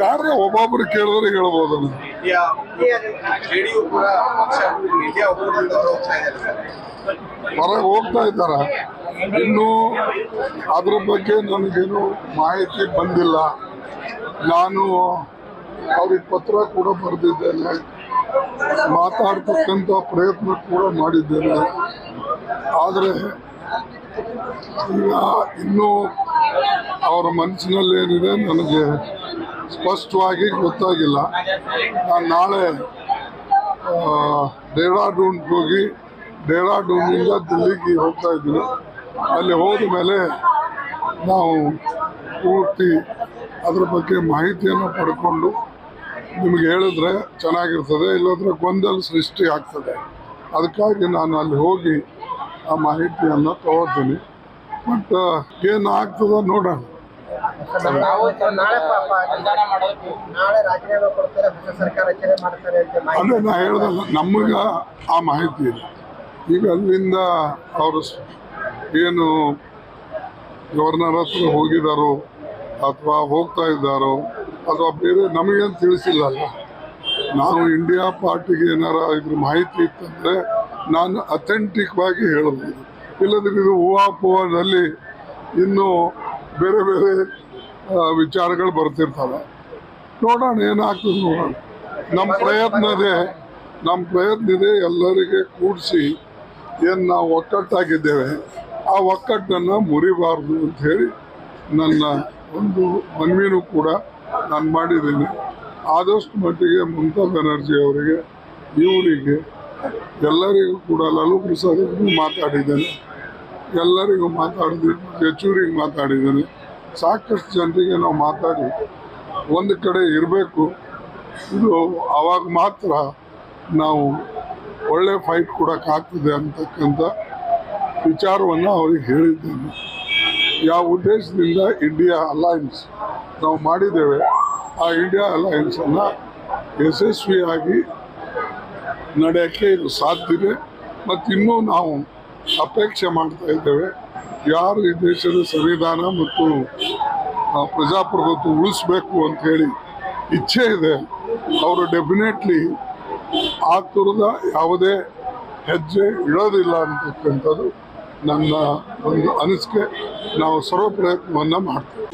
ಯಾರ ಒಬ್ಬೊಬ್ರು ಕೇಳಿದ್ರೆ ಹೇಳ್ಬೋದು ಹೊರಗೆ ಹೋಗ್ತಾ ಇದ್ದಾರ? ಇನ್ನು ಅದ್ರ ಬಗ್ಗೆ ನನಗೇನು ಮಾಹಿತಿ ಬಂದಿಲ್ಲ. ನಾನು ಅವ್ರಿಗೆ ಪತ್ರ ಕೂಡ ಬರೆದಿದ್ದೇನೆ. ಮಾತಾಡ್ತಕ್ಕಂಥ ಪ್ರಯತ್ನ ಕೂಡ ಮಾಡಿದ್ದೇನೆ. ಆದರೆ ಇನ್ನೂ ಅವರ ಮನಸ್ಸಿನಲ್ಲಿ ಏನಿದೆ ನನಗೆ ಸ್ಪಷ್ಟವಾಗಿ ಗೊತ್ತಾಗಿಲ್ಲ. ನಾನು ನಾಳೆ ಡೇರಾಡೂನ್ಗೆ ಹೋಗಿ ಡೇರಾಡೂನಿಂದ ದಿಲ್ಲಿಗೆ ಹೋಗ್ತಾ ಇದ್ದೀನಿ. ಅಲ್ಲಿ ಹೋದ ಮೇಲೆ ನಾವು ಪೂರ್ತಿ ಅದರ ಬಗ್ಗೆ ಮಾಹಿತಿಯನ್ನು ಪಡ್ಕೊಂಡು ನಿಮಗೆ ಹೇಳಿದ್ರೆ ಚೆನ್ನಾಗಿರ್ತದೆ, ಇಲ್ಲದ್ರೆ ಗೊಂದಲ ಸೃಷ್ಟಿ ಆಗ್ತದೆ. ಅದಕ್ಕಾಗಿ ನಾನು ಅಲ್ಲಿ ಹೋಗಿ ಆ ಮಾಹಿತಿಯನ್ನು ತಗೋತೀನಿ ಬಟ್ ಏನು ಆಗ್ತದ ನೋಡೋಣ. ಅದೇ ನಾ ಹೇಳ್ದಲ್ಲ ನಮಗೆ ಆ ಮಾಹಿತಿ ಇದೆ ಈಗ ಅಲ್ಲಿಂದ ಅವರು ಏನು ಗವರ್ನರ್ ಹತ್ರ ಹೋಗಿದಾರೋ ಅಥವಾ ಹೋಗ್ತಾ ಇದ್ದಾರೋ ಅಥವಾ ಬೇರೆ ನಮಗೇನು ತಿಳಿಸಿಲ್ಲಲ್ಲ ನಾವು ಇಂಡಿಯಾ ಪಾರ್ಟಿಗೆ ಏನಾರ ಇದ್ರ ಮಾಹಿತಿ ಇತ್ತಂದ್ರೆ ನಾನು ಅಥೆಂಟಿಕ್ವಾಗಿ ಹೇಳ್ಬೋದು ಇಲ್ಲದ್ರೆ ಇದು ಊಹಾಪೋಹದಲ್ಲಿ ಇನ್ನೂ ಬೇರೆ ಬೇರೆ ವಿಚಾರಗಳು ಬರ್ತಿರ್ತವೆ. ನೋಡೋಣ ಏನಾಗ್ತದೆ ನೋಡೋಣ. ನಮ್ಮ ಪ್ರಯತ್ನ ಇದೆ. ನಮ್ಮ ಪ್ರಯತ್ನ ಇದೆ ಎಲ್ಲರಿಗೆ ಕೂಡಿಸಿ ಏನು ನಾವು ಒಕ್ಕಟ್ಟಾಗಿದ್ದೇವೆ, ಆ ಒಕ್ಕಟ್ಟನ್ನು ಮುರಿಬಾರ್ದು ಅಂತ ಹೇಳಿ ನನ್ನ ಒಂದು ಮನವಿನೂ ಕೂಡ ನಾನು ಮಾಡಿದ್ದೀನಿ. ಆದಷ್ಟು ಮಟ್ಟಿಗೆ ಮಮತಾ ಬ್ಯಾನರ್ಜಿ ಅವರಿಗೆ, ಇವರಿಗೆ ಎಲ್ಲರಿಗೂ ಕೂಡ, ಲಲು ಪ್ರಸಾದ್ ಮಾತಾಡಿದ್ದೇನೆ. ಎಲ್ಲರಿಗೂ ಮಾತಾಡಿದ್ವಿ ಹೆಚ್ಚೂರಿಗೆ ಮಾತಾಡಿದ್ದೀನಿ. ಸಾಕಷ್ಟು ಜನರಿಗೆ ನಾವು ಮಾತಾಡಿ, ಒಂದು ಕಡೆ ಇರಬೇಕು. ಇದು ಆವಾಗ ಮಾತ್ರ ನಾವು ಒಳ್ಳೆ ಫೈಟ್ ಕೊಡೋಕ್ಕಾಗ್ತದೆ ಅಂತಕ್ಕಂಥ ವಿಚಾರವನ್ನು ಅವ್ರಿಗೆ ಹೇಳಿದ್ದೇನೆ. ಯಾವ ಉದ್ದೇಶದಿಂದ ಇಂಡಿಯಾ ಅಲಯನ್ಸ್ ನಾವು ಮಾಡಿದ್ದೇವೆ, ಆ ಇಂಡಿಯಾ ಅಲಯನ್ಸನ್ನು ಯಶಸ್ವಿಯಾಗಿ ನಡೆಯೋಕ್ಕೆ ಇದು ಸಾಧ್ಯ ಮತ್ತು ಇನ್ನೂ ನಾವು ಅಪೇಕ್ಷೆ ಮಾಡ್ತಾ ಇದ್ದೇವೆ. ಯಾರು ಈ ದೇಶದ ಸಂವಿಧಾನ ಮತ್ತು ಪ್ರಜಾಪ್ರಭುತ್ವ ಉಳಿಸ್ಬೇಕು ಅಂತ ಹೇಳಿ ಇಚ್ಛೆ ಇದೆ. ಅವರು ಡೆಫಿನೆಟ್ಲಿ ಆ ಥರದ ಯಾವುದೇ ಹೆಜ್ಜೆ ಇಡೋದಿಲ್ಲ ಅಂತಕ್ಕಂಥದ್ದು ನನ್ನ ಒಂದು ಅನಿಸಿಕೆ. ನಾವು ಸರ್ವ ಪ್ರಯತ್ನವನ್ನು ಮಾಡ್ತೇವೆ.